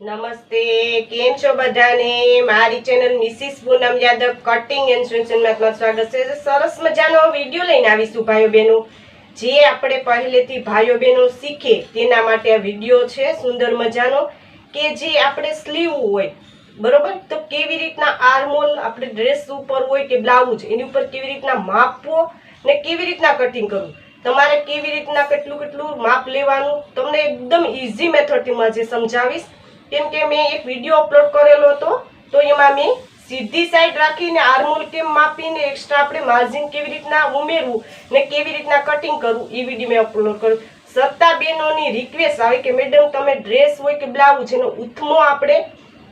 નમસ્તે, કેમ છો બધાને? મારી channel Mrs Poonam Yadav cutting and સ્ટેશનમાં તમારું સ્વાગત છે. સરસ મજાનો વીડિયો લઈને આવીશું ભાઈઓ બહેનો જે આપણે પહેલેથી ભાઈઓ બહેનો શીખે તેના માટે આ વીડિયો છે, સુંદર મજાનો, કે જે આપણે સ્લીવ હોય, બરોબર? તો કેવી રીતના આર્મોલ આપણે ડ્રેસ ઉપર હોય કે બ્લાઉઝ એની ઉપર કેવી રીતના માપવો ને કેવી રીતના કટિંગ કરવું? તમારે કેવી રીતના કેટલું કેટલું માપ લેવાનું? તમને એકદમ ઇઝી મેથડથી હું જે સમજાવીશ. કેમ કે મેં એક વીડિયો અપલોડ કરેલો હતો, તો એમાં મેં સીધી સાઈડ રાખીને આર્મોલ કેમ માપીને એક્સ્ટ્રા આપણે માર્જિન કેવી રીતના ઉમેરવું ને કેવી રીતના કટિંગ કરવું, એ વીડિયો મેં અપલોડ કર્યું. સત્તા બહેનોની રિક્વેસ્ટ આવે કે, મેડમ, તમે ડ્રેસ હોય કે બ્લાઉઝ એનો ઉથમો આપણે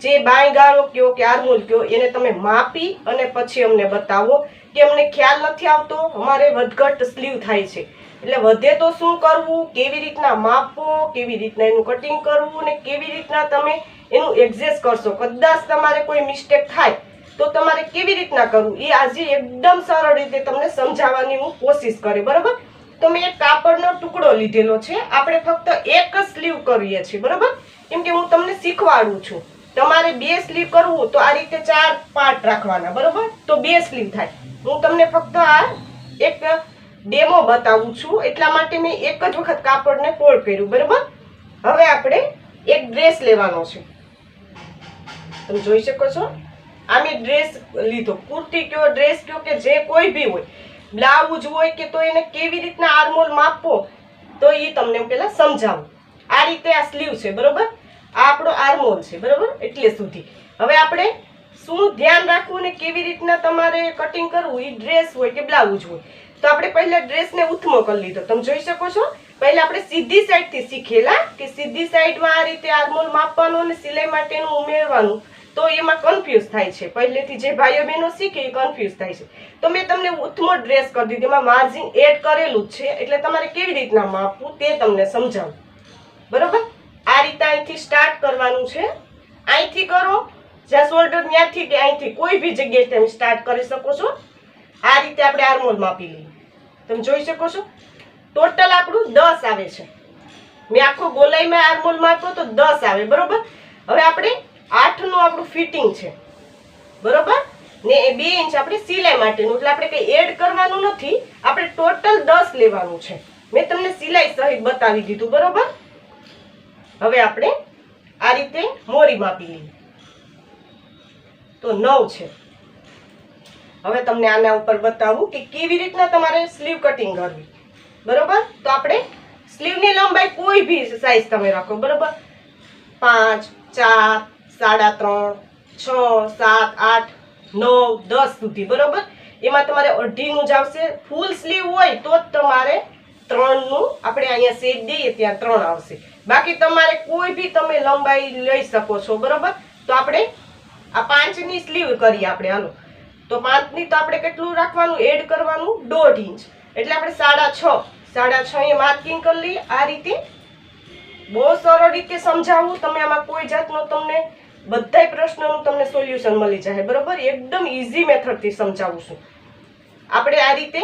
જે બાય ગાળો કયો કે આર્મોલ કયો, એને તમે માપી અને પછી અમને બતાવો. કે અમને ખ્યાલ નથી આવતો, અમારે વધઘટ સ્લીવ થાય છે. એટલે વધે તો શું કરવું? કેવી રીતના માપવો? કેવી રીતના એનું કટિંગ કરવું? ને કેવી રીતના તમે એનું એડજસ્ટ કરશો? કદાચ તમારે કોઈ મિસ્ટેક થાય, તો તમારે કેવી રીતના કરવું? એ આજે એકદમ સરળ રીતે તમને સમજાવવાની હું કોશિશ કરી, બરાબર? તો મેં એક કાપડનો ટુકડો લીધેલો છે. આપણે ફક્ત એક જ સ્લીવ કરીએ છીએ, બરાબર? કેમ કે હું તમને શીખવાડું છું. તમારે બે સ્લીવ કરવું તો આ રીતે ચાર પાર્ટ રાખવાના, બરાબર? તો બે સ્લીવ થાય. હું તમને ફક્ત આ એક ડેમો બતાવું છું. એટલા માટે મેં એક જ વખત કાપડને ફોલ્ડ કર્યું, બરાબર? હવે આપણે એક ડ્રેસ લેવાનો છે. તમે જોઈ શકો છો? આ મેં ડ્રેસ લીધો. કુર્તી કયો, ડ્રેસ કયો કે જે કોઈ બી હોય. બ્લાઉઝ હોય કે તો એને કેવી રીતના આર્મોલ માપવો, તો એ તમને હું પહેલા સમજાવું. આ રીતે આ સ્લીવ છે, બરોબર? આ આપણો આર્મોલ છે, બરોબર? એટલે સુધી. હવે આપણે શું ધ્યાન રાખવું ને કેવી રીતના તમારે કટિંગ કરવું? એ ડ્રેસ હોય કે બ્લાઉઝ હોય. તો આપણે પહેલા ડ્રેસને ઉથમો કરી લીધો. તમે જોઈ શકો છો? પહેલા આપણે સીધી સાઈડથી શીખેલા કે સીધી સાઈડમાં આ રીતે આર્મોલ માપવાનું અને સિલાઈ માટેનું ઉમેરવાનું. તો એમાં કન્ફ્યુઝ થાય છે. પહેલેથી જે ભાઈઓ બહેનો શીખે એ કન્ફ્યુઝ થાય છે. તો મેં તમને ઉથમો ડ્રેસ કરી દીધો. એમાં માર્જિન એડ કરેલું જ છે. એટલે તમારે કેવી રીતના માપવું તે તમને સમજાવું. બરોબર? આ રીતે અહીંથી સ્ટાર્ટ કરવાનું છે. અહીંથી કરો. જ્યાં શોલ્ડર ત્યાંથી કે અહીંથી કોઈ બી જગ્યાએ તમે સ્ટાર્ટ કરી શકો છો. આ રીતે આપણે આર્મોલ માપી લઈએ. તમે જોઈ શકો છો? ટોટલ આપણું દસ આવે છે. મેં આખો ગોલાઈમાં આર્મોલ માપ્યો તો દસ આવે, બરોબર? હવે આપણે આઠનું આપણું ફિટિંગ છે. બરોબર? ને એ બે ઇંચ આપણે સિલાઈ માટેનું, એટલે આપણે કંઈ એડ કરવાનું નથી, આપણે ટોટલ દસ લેવાનું છે. મેં તમને સિલાઈ સહિત બતાવી દીધું, બરોબર? હવે આપણે આ રીતે મોરી માપી લઈએ. તો નવ છે. હવે તમને આના ઉપર બતાવું કે કેવી રીતના તમારે સ્લીવ કટિંગ કરવી. બરોબર? તો આપણે સ્લીવની લંબાઈ કોઈ બી સાઈઝ તમે રાખો, બરોબર? પાંચ, ચાર, સાડા ત્રણ, છ, સાત, આઠ, નવ, દસ સુધી, બરોબર? એમાં તમારે અઢીનું જ આવશે. ફૂલ સ્લીવ હોય તો જ તમારે ત્રણનું આપણે અહીંયા સેટ દઈએ, ત્યાં ત્રણ આવશે. બાકી તમારે કોઈ બી તમે લંબાઈ લઈ શકો છો, બરોબર? તો આપણે આ પાંચની સ્લીવ કરીએ આપણે, હાલો. તો પાંચની તો આપણે કેટલું રાખવાનું? એડ કરવાનું દોઢ ઇંચ. એટલે આપણે સાડા છ. સાડા છ એ માર્કિંગ કરી લઈએ. આ રીતે બહુ સરળ રીતે સમજાવું. તમે આમાં કોઈ જાતનો તમને બધાય પ્રશ્નોનું તમને સોલ્યુશન મળી જાય. બરોબર? એકદમ ઇઝી મેથડથી સમજાવું છું. આપણે આ રીતે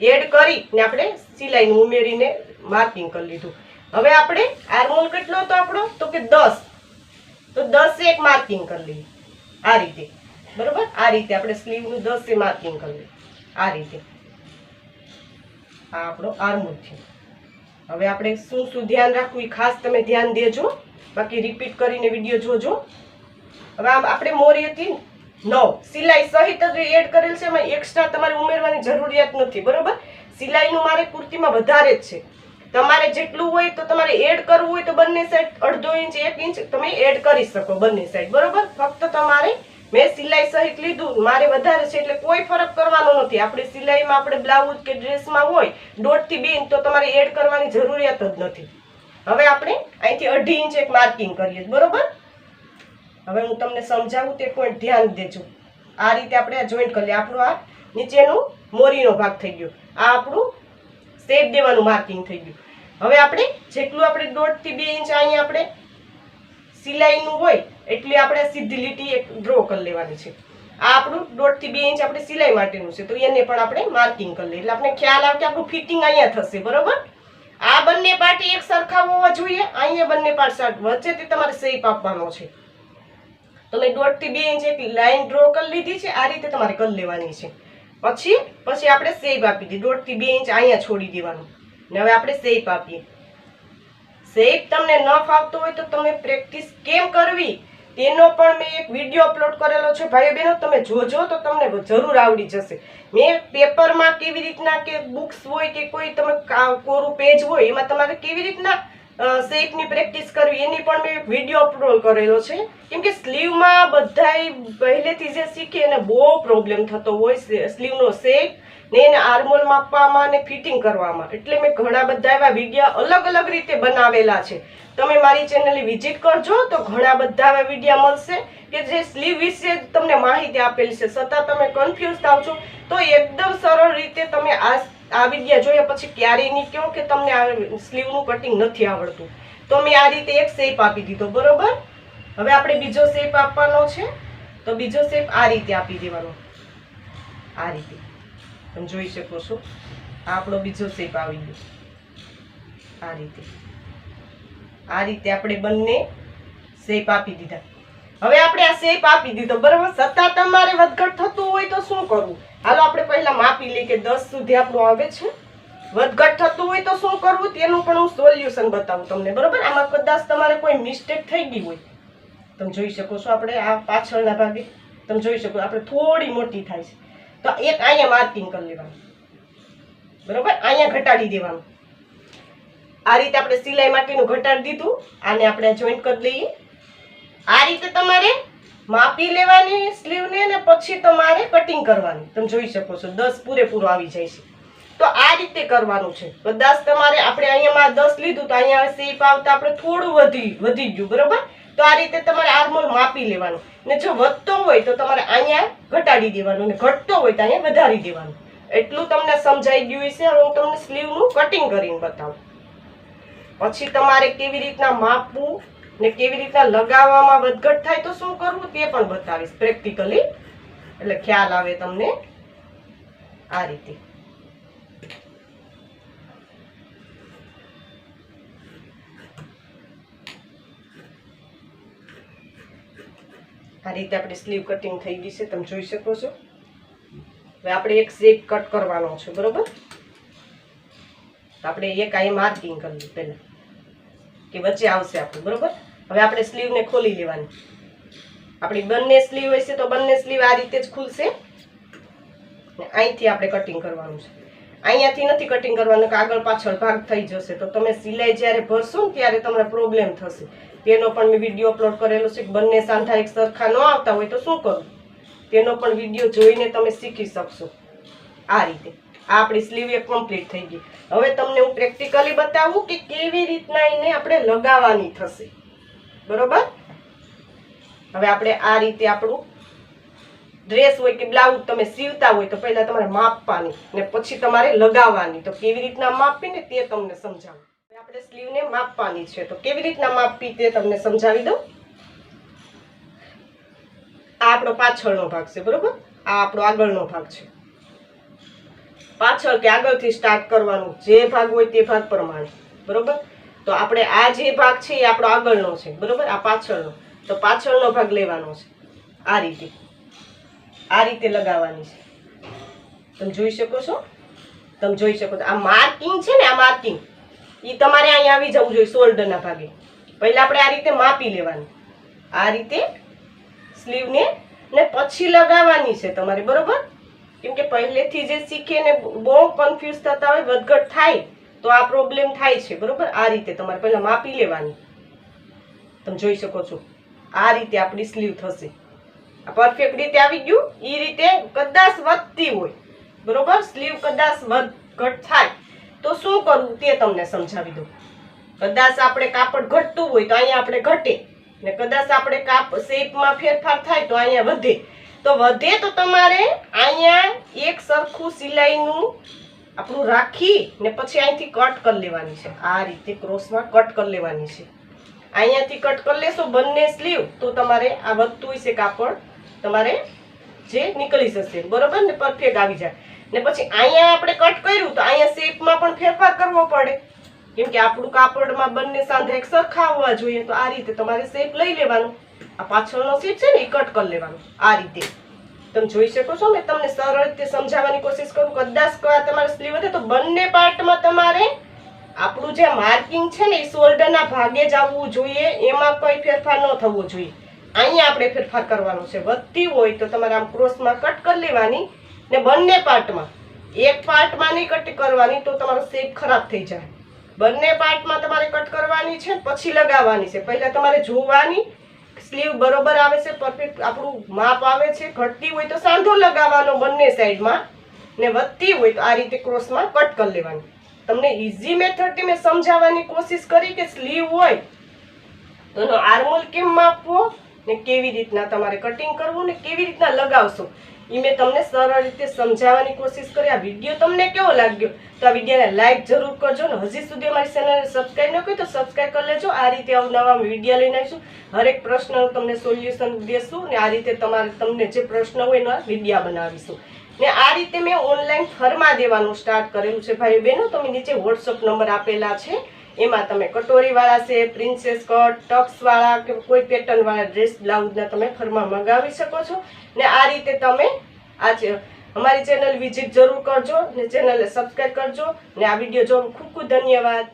એડ કરી ને આપણે સિલાઈનું ઉમેરીને માર્કિંગ કરી લીધું. હવે આપણે આર્મોલ કેટલો હતો આપણો? તો કે દસ. તો દસે એક માર્કિંગ કરી લઈએ. આ રીતે. બરોબર? આ રીતે આપણે સ્લીવનું દસે માર્કિંગ કરીએ આ રીતે. આ આપણો આર્મોલ છે. હવે આપણે શું શું ધ્યાન રાખવું એ ખાસ તમે ધ્યાન દેજો. બાકી રિપીટ કરીને વીડિયો જોજો. હવે આમ આપણે મોરી હતી નવ. સિલાઈ સહિત જ એડ કરેલ છે, એમાં એક્સ્ટ્રા તમારે ઉમેરવાની જરૂરિયાત નથી, બરોબર? સિલાઈનું મારે કુર્તીમાં વધારે જ છે. તમારે જેટલું હોય તો તમારે એડ કરવું હોય તો બંને સાઈડ અડધો ઇંચ એક ઇંચ તમે એડ કરી શકો બંને સાઈડ બરોબર? ફક્ત તમારે મેં સિલાઈ સહિત લીધું. મારે વધારે છે એટલે કોઈ ફરક કરવાનો નથી. આપણે સિલાઈમાં આપણે બ્લાઉઝ કે ડ્રેસમાં હોય, દોઢથી બે ઇંચ તો તમારે એડ કરવાની જરૂરિયાત જ નથી. હવે આપણે અહીંથી અઢી ઇંચ એક માર્કિંગ કરીએ. બરોબર? હવે હું તમને સમજાવું તે પોઈન્ટ ધ્યાન દેજો. આ રીતે આપણે આ જોઈન્ટ કરીએ આપણું આ નીચેનું મોરીનો ભાગ થઈ ગયો. આ આપણું શેપ દેવાનું માર્કિંગ થઈ ગયું. હવે આપણે જેટલું આપણે દોઢથી બે ઇંચ અહીંયા આપણે સિલાઈનું હોય એટલી આપણે સીધી લીટી એક ડ્રો કરી લેવાની છે. આ આપણું દોઢથી બે ઇંચ આપણે સિલાઈ માટેનું છે, તો એને પણ આપણે માર્કિંગ કરી લઈએ. એટલે આપણે ખ્યાલ આવે કે આપણું ફિટિંગ અહીંયા થશે, બરોબર? આ બંને પાર્ટ એક સરખા હોવા જોઈએ, અહીંયા બંને પાર્ટ વચ્ચેથી તમારે શેપ આપવાનો છે. તમે દોઢથી બે ઇંચ એક લાઈન ડ્રો કરી લીધી છે, આ રીતે તમારે કરી લેવાની છે. પછી પછી આપણે શેપ આપી દીધી દોઢથી બે ઇંચ અહીંયા છોડી દેવાનું. ને હવે આપણે શેપ આપીએ. શેપ તમને ન ફાવતો હોય તો તમે પ્રેક્ટિસ કેમ કરવી? તેનો પણ મેં એક વીડિયો અપલોડ કરેલો છે. ભાઈઓ બહેનો, તમે જોજો તો તમને જરૂર આવડી જશે. મેં પેપરમાં કેવી રીતના કે બુક્સ હોય કે કોઈ તમે કોરું પેજ હોય, એમાં તમારે કેવી રીતના શેપની પ્રેક્ટિસ કરવી, એની પણ મેં વીડિયો અપલોડ કરેલો છે. કેમ કે સ્લીવમાં બધાય પહેલેથી જે શીખે એને બહુ પ્રોબ્લેમ થતો હોય સ્લીવનો શેપ ને એને આર્મોલ માપવામાં અને ફિટિંગ કરવામાં. એટલે મેં ઘણા બધા એવા વિડીયા અલગ અલગ રીતે બનાવેલા છે. તમે મારી ચેનલની વિઝિટ કરજો તો ઘણા બધા એવા વિડીયા મળશે કે જે સ્લીવ વિશે તમને માહિતી આપેલી છે. છતાં તમે કન્ફ્યુઝ થાવ છો તો એકદમ સરળ રીતે તમે આ આ વિડીયા જોયા પછી ક્યારેય નહીં કહો કે તમને આ સ્લીવનું કટિંગ નથી આવડતું. તો મેં આ રીતે એક શેપ આપી દીધો, બરોબર? હવે આપણે બીજો શેપ આપવાનો છે. તો બીજો શેપ આ રીતે આપી દેવાનો. આ રીતે. તમે જોઈ શકો છો. આ આપણો બીજો શેપ આવી ગયો. આ રીતે. આ રીતે આપણે બંને શેપ આપી દીધા. હવે આપણે આ શેપ આપી દીધો, બરાબર? છતાં તમારે વધઘટ થતું હોય તો શું કરવું? હાલો, આપણે પહેલા માપી લઈએ કે દસ સુધી આપણું આવે છે. વધઘટ થતું હોય તો શું કરવું? તેનું પણ હું સોલ્યુશન બતાવું તમને, બરોબર? આમાં કદાચ તમારે કોઈ મિસ્ટેક થઈ ગઈ હોય. તમે જોઈ શકો છો આપણે આ પાછળના ભાગે. તમે જોઈ શકો, આપણે થોડી મોટી થાય છે. તો એક અહીંયા માર્કિંગ કરી લેવાનું. બરોબર? અહીંયા ઘટાડી દેવાનું. આ રીતે આપણે સિલાઈ માટેનું ઘટાડી દીધું. આને આપણે જોઈન્ટ કરી દઈએ. આ રીતે તમારે માપી લેવાની સ્લીવને ને પછી તમારે કટિંગ કરવાની. તમે જોઈ શકો છો, દસ પૂરેપૂરો આવી જાય છે. તો આ રીતે કરવાનું છે. દસ તમારે આપણે અહીંયામાં દસ લીધું તો અહીંયા સેફ આવતા આપણે થોડું વધી વધી ગયું, બરોબર? તો આ રીતે તમારે આર્મોલ માપી લેવાનું. ને જો વધતો હોય તો તમારે અહીંયા ઘટાડી દેવાનું ને ઘટતો હોય તો અહીંયા વધારી દેવાનું. એટલું તમને સમજાઈ ગયું છે હવે હું તમને સ્લીવનું કટિંગ કરીને બતાવું. પછી તમારે કેવી રીતના માપવું ને કેવી રીતના લગાવવામાં વધઘટ થાય તો શું કરવું તે પણ બતાવીશ. પ્રેક્ટિકલી એટલે ખ્યાલ આવે તમને આ રીતે. આ રીતે આપણી સ્લીવ કટિંગ થઈ ગઈ છે, તમે જોઈ શકો છો. હવે આપણે એક શેપ કટ કરવાનો છે, બરોબર? આપણે એક અહીં માર્કિંગ કરવું પહેલાં, કે વચ્ચે આવશે આપણું, બરોબર? હવે આપણે સ્લીવને ખોલી લેવાની. આપણી બંને સ્લીવ હશે તો બંને સ્લીવ આ રીતે જ ખુલશે. અહીંથી આપણે કટિંગ કરવાનું છે. અહીંયાથી નથી કટિંગ કરવાનું કે આગળ પાછળ ભાગ થઈ જશે. તો તમે સિલાઈ જ્યારે ભરશો ને ત્યારે તમને પ્રોબ્લેમ થશે. તેનો પણ મેં વીડિયો અપલોડ કરેલો છે બંને સાંધા એક સરખા ન આવતા હોય તો શું કરવું તેનો પણ વીડિયો જોઈને તમે શીખી શકશો. આ રીતે. આ આપણી સ્લીવ એક કમ્પ્લીટ થઈ ગઈ. હવે તમને હું પ્રેક્ટિકલી બતાવું કે કેવી રીતના એને આપણે લગાવવાની થશે. બરોબર? હવે આપણે આ રીતે આપણું ડ્રેસ હોય કે બ્લાઉઝ તમે સીવતા હોય તો પહેલાં તમારે માપવાની ને પછી તમારે લગાવવાની. તો કેવી રીતના માપવી ને તે તમને સમજાવું. આપણે સ્લીવને માપવાની છે. તો કેવી રીતના માપવી તે તમને સમજાવી દઉં. આ આપણો પાછળનો ભાગ છે, બરોબર? આ આપણો આગળનો ભાગ છે. પાછળ કે આગળથી સ્ટાર્ટ કરવાનું જે ભાગ હોય તે ભાગ પ્રમાણે, બરોબર? તો આપણે આ જે ભાગ છે એ આપણો આગળનો છે, બરોબર? આ પાછળનો. તો પાછળનો ભાગ લેવાનો છે. આ રીતે. આ રીતે લગાવવાની છે. તમે જોઈ શકો છો? તમે જોઈ શકો છો. આ માર્કિંગ છે ને, આ માર્કિંગ એ તમારે અહીંયા આવી જવું જોઈએ શોલ્ડરના ભાગે. પહેલાં આપણે આ રીતે માપી લેવાની. આ રીતે સ્લીવને ને પછી લગાવવાની છે તમારે, બરોબર? કેમ કે પહેલેથી જે શીખે ને બહુ કન્ફ્યુઝ થતા હોય, વધઘટ થાય, તો આ પ્રોબ્લેમ થાય છે, બરોબર? આ રીતે તમારે પહેલાં માપી લેવાની. તમે જોઈ શકો છો. આ રીતે આપણી સ્લીવ થશે. આ પરફેક્ટ રીતે આવી ગયું. એ રીતે કદાચ વધતી હોય, બરોબર? સ્લીવ કદાચ વધઘટ થાય. તો શું કરવું તે તમને સમજાવી દઉં. કદાચ આપણે કાપડ ઘટતું હોય તો અહીંયા આપણે ઘટે. ને કદાચ આપણે કાપ શેપમાં ફેરફાર થાય તો અહીંયા વધે. તો વધે તો તમારે અહીંયા એક સરખું સિલાઈનું આપણું રાખી ને પછી અહીંથી કટ કરી લેવાની છે. આ રીતે ક્રોસમાં કટ કરી લેવાની છે. અહીંયાથી કટ કરી લેશો બંને સ્લીવ તો તમારે આ વધતું હશે કાપડ. તમારે જે નીકળી જશે. બરોબર ને? પરફેક્ટ આવી જાય. ને પછી અહીંયા આપણે કટ કર્યું તો અહીંયા શેપમાં પણ ફેરફાર કરવો પડે. કેમ કે આપણું કાપડમાં બંને સાંધા એક સરખા હોવા જોઈએ તો આ રીતે તમારે શેપ લઈ લેવાનું. આ પાછળનો શેપ છે ને એ કટ કરી લેવાનો. આ રીતે. તમે જોઈ શકો છો મેં તમને સરળ રીતે સમજાવવાની કોશિશ કરું કદાચ તમારે સ્લીવ વધે તો બંને પાર્ટમાં તમારે આપણું જે માર્કિંગ છે ને એ શોલ્ડરના ભાગે જ આવવું જોઈએ. એમાં કોઈ ફેરફાર ન થવો જોઈએ. અહીંયા આપણે ફેરફાર કરવાનો છે. વધતી હોય તો તમારે આમ ક્રોસમાં કટ કરી લેવાની. ને બંને પાર્ટમાં, એક પાર્ટમાં નહીં કટ કરવાની તો તમારો શેપ ખરાબ થઈ જાય. બંને પાર્ટમાં તમારે કટ કરવાની છે, પછી લગાવવાની છે. પહેલાં તમારે જોવાની સ્લીવ બરોબર આવે છે પરફેક્ટ આપણું માપ આવે છે, ઘટતી હોય તો સાંધો લગાવવાનો બંને સાઈડમાં ને વધતી હોય તો આ રીતે ક્રોસમાં કટ કરી લેવાની. તમને ઇઝી મેથડથી મેં સમજાવવાની કોશિશ કરી કે સ્લીવ હોય, તો એનો આર્મોલ કેમ માપવો, ને કેવી રીતના તમારે કટિંગ કરવું, ને કેવી રીતના લગાવશો. એ મેં તમને સરળ રીતે સમજાવવાની કોશિશ કરી. આ વીડિયો તમને કેવો લાગ્યો? તો આ વિડીયોને લાઇક જરૂર કરજો ને હજી સુધી અમારી ચેનલને સબસ્ક્રાઈબ ન કરી તો સબસ્ક્રાઈબ કરી લેજો. આ રીતે અવનવા વીડિયો લઈને આવીશું. હરેક પ્રશ્નનું તમને સોલ્યુશન દેશું ને આ રીતે તમારે તમને જે પ્રશ્ન હોય એનો વિડીયા બનાવીશું. ને આ રીતે મેં ઓનલાઈન ફરમા દેવાનું સ્ટાર્ટ કરેલું છે ભાઈ બહેનો. તમે નીચે વોટ્સઅપ નંબર આપેલા છે. એમાં તમે કટોરીવાળા છે પ્રિન્સેસ કટ ટક્સવાળા કે કોઈ પેટર્નવાળા ડ્રેસ બ્લાઉઝના તમે ફરમા મંગાવી શકો છો. ને આ રીતે તમે આ અમારી ચેનલ વિઝિટ જરૂર કરજો ને ચેનલને સબસ્ક્રાઈબ કરજો. ને આ વીડિયો જોવા ખૂબ ખૂબ ધન્યવાદ.